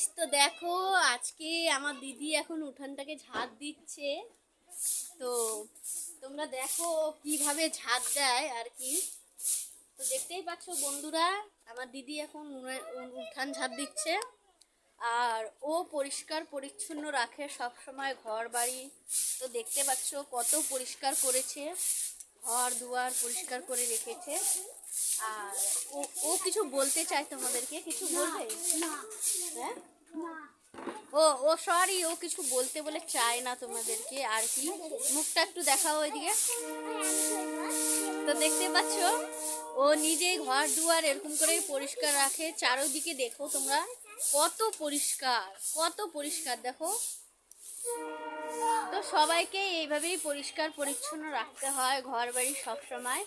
Guys তো দেখো, আজকে আমার দিদি এখন উঠানটাকে ঝাড় দিচ্ছে। তো তোমরা দেখো কীভাবে ঝাড় দেয় আর কি। তো দেখতেই পাচ্ছ বন্ধুরা, আমার দিদি এখন উঠান ঝাড় দিচ্ছে। আর ও পরিষ্কার পরিচ্ছন্ন রাখে সব সময় ঘর বাড়ি তো দেখতে পাচ্ছ কত পরিষ্কার করেছে। ঘর দুয়ার পরিষ্কার করে রেখেছে। আর ও ও কিছু বলতে চায় তোমাদেরকে? কিছু বলবে? হ্যাঁ? ও ও সরি ও কিছু বলতে বলে চায় না তোমাদেরকে। আর কি? মুখটা একটু দেখাও ওইদিকে। তো দেখতে পাচ্ছ ও নিজেই ঘর দুয়ার এরকম করে পরিষ্কার রাখে। চারোদিকে দেখো তোমরা কত পরিষ্কার কত পরিষ্কার। দেখো সবাইকে এইভাবেই পরিষ্কার, পরিচ্ছন্ন রাখতে হয় ঘর বাড়ি সবসময়।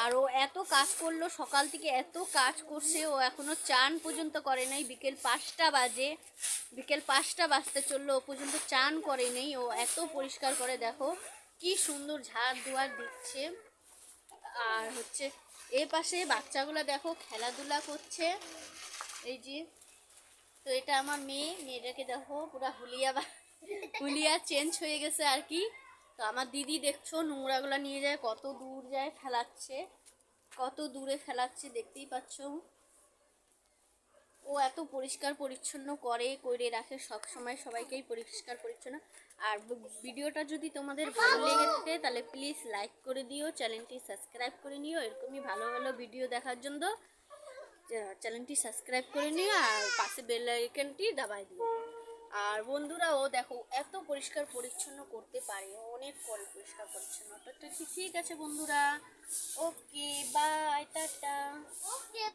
আর ও এত কাজ করল, সকাল থেকে এত কাজ করছে, ও এখনও চান পর্যন্ত করে নাই। বিকেল পাঁচটা বাজে, বিকেল পাঁচটা বাজতে চলল, ও পর্যন্ত চান করে নেই। ও এত পরিষ্কার করে, দেখো কি সুন্দর ঝাড় দুয়ার দিচ্ছে। আর হচ্ছে এ পাশে বাচ্চাগুলো দেখো খেলাধুলা করছে। এই যে, তো এটা আমার মেয়ে, মেয়েটাকে দেখো পুরা হুলিয়া বা হুলিয়া চেঞ্জ হয়ে গেছে আর কি। তো আমার দিদি দেখছ নোংরাগুলো নিয়ে যায়, কত দূর যায় ফেলাচ্ছে, কত দূরে ফেলাচ্ছে দেখতেই পাচ্ছ। ও এত পরিষ্কার পরিচ্ছন্ন করে করে রাখে সব সময় সবাইকেই পরিষ্কার পরিচ্ছন্ন। আর ভিডিওটা যদি তোমাদের ভালো লেগে থাকে, তাহলে প্লিজ লাইক করে দিও চ্যানেলটি সাবস্ক্রাইব করে নিও, এরকমই ভালো ভালো ভিডিও দেখার জন্য। চ্যানেলটি সাবস্ক্রাইব করে নিও আর পাশে বেল আইকনটি দাবাই দিও। আর বন্ধুরাও দেখো, এত পরিষ্কার পরিচ্ছন্ন করতে পারে, অনেক করে পরিষ্কার পরিচ্ছন্ন। ঠিক আছে বন্ধুরা।